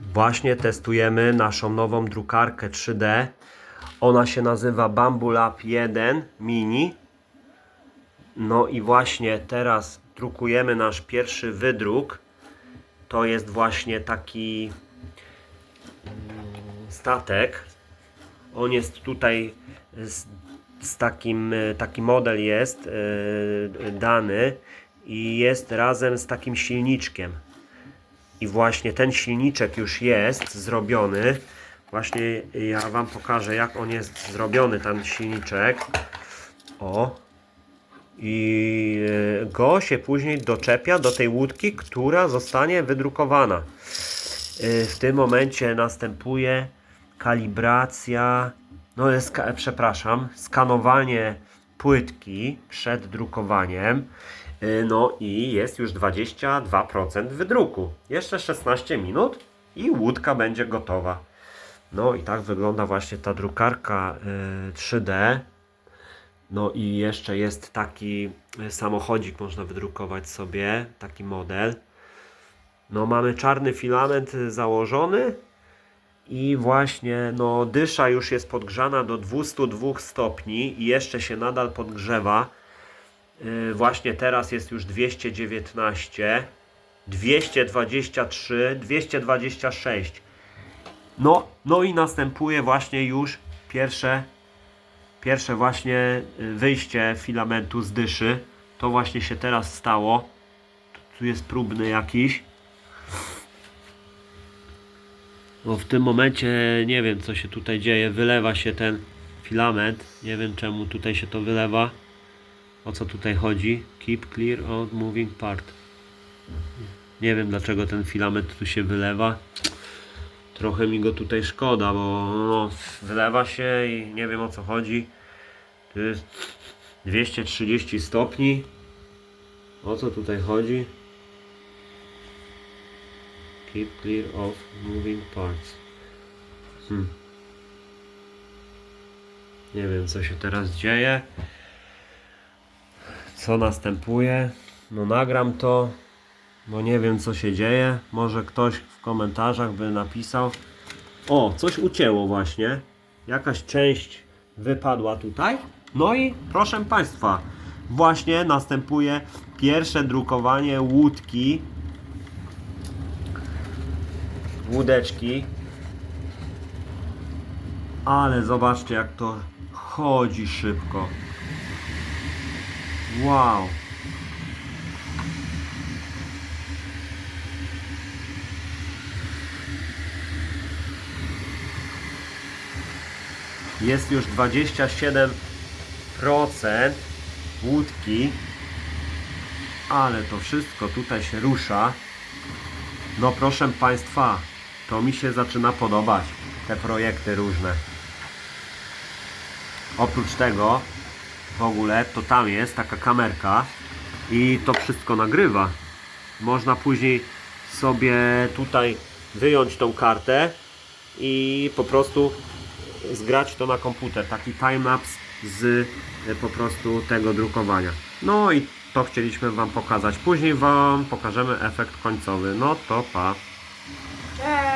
Właśnie testujemy naszą nową drukarkę 3D. Ona się nazywa Bambu Lab 1 Mini. No i właśnie teraz drukujemy nasz pierwszy wydruk. To jest właśnie taki mm, statek. On jest tutaj z, z takim, e, taki model jest e, dany i jest razem z takim silniczkiem. I właśnie ten silniczek już jest zrobiony. Właśnie ja Wam pokażę, jak on jest zrobiony, ten silniczek. O. I e, go się później doczepia do tej łódki, która zostanie wydrukowana. E, W tym momencie następuje kalibracja, no jest, przepraszam, skanowanie płytki przed drukowaniem. Y, No i jest już 22% wydruku. Jeszcze 16 minut i łódka będzie gotowa. No i tak wygląda właśnie ta drukarka y, 3D. No i jeszcze jest taki y, samochodzik, można wydrukować sobie, taki model. No mamy czarny filament założony i właśnie no dysza już jest podgrzana do 202 stopni i jeszcze się nadal podgrzewa. Yy, właśnie teraz jest już 219, 223, 226. No, no i następuje właśnie już pierwsze, pierwsze właśnie y, wyjście filamentu z dyszy. To właśnie się teraz stało. Tu jest próbny jakiś. No w tym momencie nie wiem co się tutaj dzieje. Wylewa się ten filament. Nie wiem czemu tutaj się to wylewa. O co tutaj chodzi? Keep clear of moving part. Nie wiem dlaczego ten filament tu się wylewa. Trochę mi go tutaj szkoda, bo no, wylewa się i nie wiem o co chodzi. Tu jest 230 stopni. O co tutaj chodzi? Keep clear of moving parts. Hmm. Nie wiem co się teraz dzieje. Co następuje? No nagram to, bo nie wiem co się dzieje. Może ktoś w komentarzach by napisał. O, coś ucięło właśnie. Jakaś część wypadła tutaj. No i proszę Państwa, właśnie następuje pierwsze drukowanie łódki. Łódeczki. Ale zobaczcie jak to chodzi szybko. Wow. Jest już 27% łódki, ale to wszystko tutaj się rusza. No proszę Państwa, to mi się zaczyna podobać, te projekty różne. Oprócz tego, w ogóle, to tam jest taka kamerka i to wszystko nagrywa. Można później sobie tutaj wyjąć tą kartę i po prostu zgrać to na komputer. Taki timelapse z e, po prostu tego drukowania. No i to chcieliśmy Wam pokazać. Później Wam pokażemy efekt końcowy. No to pa. Cześć!